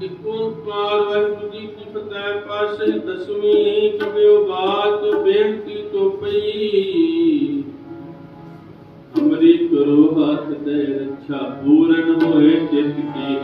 ਤਿਕੋਂ ਪਾਰ ਵਾਹਿਗੁਰੂ ਜੀ ਕੀ ਫਤਿਹ, ਪਾਸ਼ੇ ਦਸਵੀਂ ਕਬਿਓ ਬਾਤ ਬੇਨਤੀ ਤੋਂ ਪਈ। ਅਮਰੀ ਕਰੋ ਹੱਥ ਤੇ, ਰੱਖਿਆ ਪੂਰਨ ਹੋਏ ਚਿਤ ਕੀ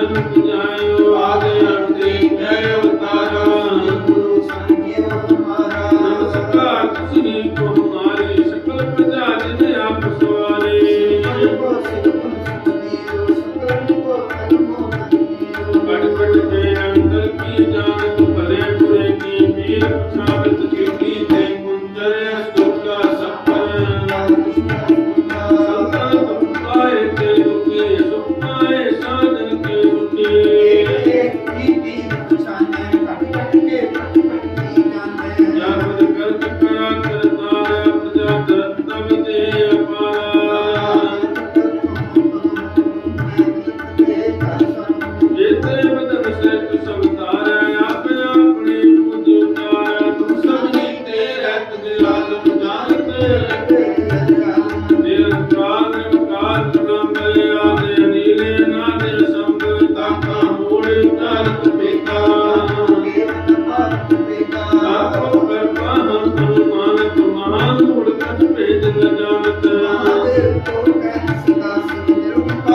Thank you.